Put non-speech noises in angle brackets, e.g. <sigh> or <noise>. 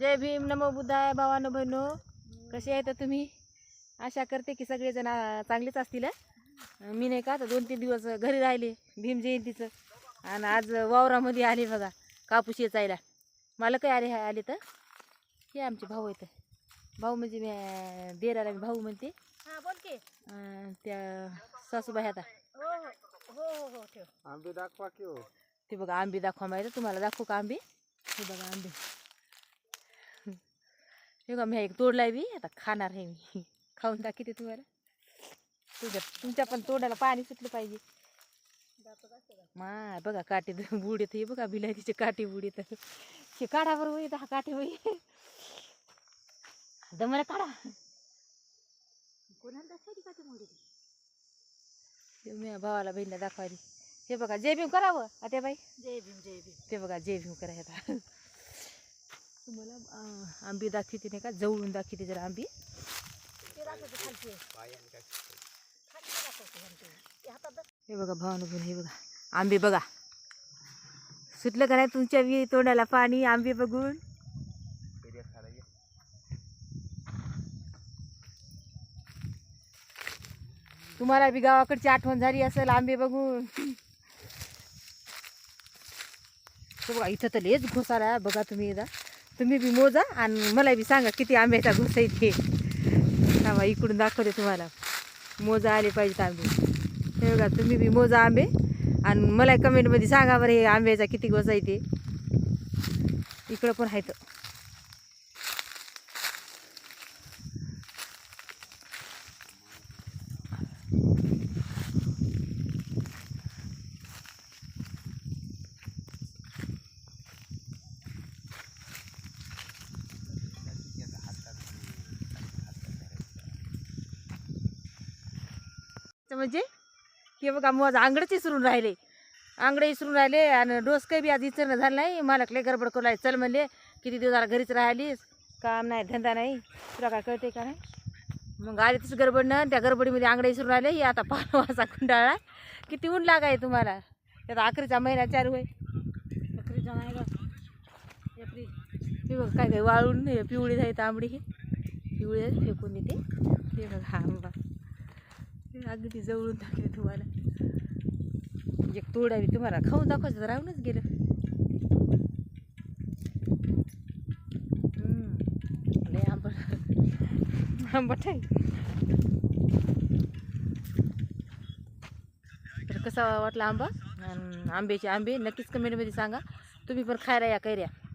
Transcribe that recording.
जय भीम नमो बुद्धाय भावानो बहिणो. कसे आहेत तुम्ही? आशा करते की सगळेजण चांगलेच असतील? मी नाही का आता दोन तीन दिवस घरी राहिले भीम जयंतीचं. आणि आज वावरामध्ये आले बघा कापूस येचायला. मला काय आले आले तर? हे आमचे भाऊ आहेत. भाऊ म्हणजे मी देराला मी भाऊ म्हणते. हा त्या सासूबाई आता. हो हो ठेव. आंबे दाखवा की हो. ते बघा आंबे दाखवा माहिती तुम्हाला. दाखवू का आंबे? हे बघा आंबे. हे मी एक तोडलाय बी आता खाणार आहे मी. <laughs> खाऊन दाखवते तुम्हाला. तुझ्या तुमच्या पण तोंडाला पाणी सुटलं पाहिजे. माय बघा काटे बुड येत. हे बघा बिलायतीचे काटे बुड येत हे काढा बरोबर येत हा काटे बाई दमला काढा. कोणाला दाखवायची मी भावाला बहिणीला दाखवायली. हे बघा जय भीम करावं. आता बाई. जय भीम जय भीम. ते बघा जय भीम करा आता तुम्हाला आंबी दाखवते नाही का जवळून दाखवते जरा आंबी. हे बघा भावानं बघून हे बघा आंबे बघा सुटलं का नाही तुमच्या बी तोंडाला पाणी आंबे बघून. तुम्हाला बी गावाकडची आठवण झाली असेल आंबे बघून बघा इथं तर लेच घोसाला. बघा तुम्ही एकदा तुम्ही बी मोजा आणि मला बी सांगा किती आंब्याचा घोसा इथे थांबा इकडून दाखवते तुम्हाला. मोजा आले पाहिजेत आंबे. हे बघा तुम्ही बी मोजा आंबे आणि मला कमेंटमध्ये सांगा बरं हे आंब्याचा किती घोसा इथे इकडं पण आहेत. म्हणजे हे बघा मग आंगडच इसरून राहिले. आंगडे इसरून राहिले आणि डोसकं बी आज इचरणं झालं नाही. मालक लय गडबड करू लागले. चल म्हणले किती दिवस झाला घरीच राहिलीस? काम नाही धंदा नाही. तुला काय कळते का नाही? मग आली तसं गडबडनं त्या गडबडीमध्ये आंगडे इसरून राहिले. हे आता पाच वाजता कुंडाळा. किती ऊन लागाय तुम्हाला? त्यात आखरीचा महिना चालू आहे. बकरीचा नाही ग हे बघ काय काय वाळून पिवळी झाली तांबडी. हे पिवळी फेकून येते हे बघ हा बघा. अगदी जवळून टाकले तुम्हाला. एक तोडावी तुम्हाला. खाऊन दाखवायचं तर राहूनच गेलं. लय आंबट. आंबट आहे. तर कसा वाटला आंबा? आंब्याचे आंबे नक्कीच कमेंटमध्ये सांगा. तुम्ही पण खायला या कैऱ्या.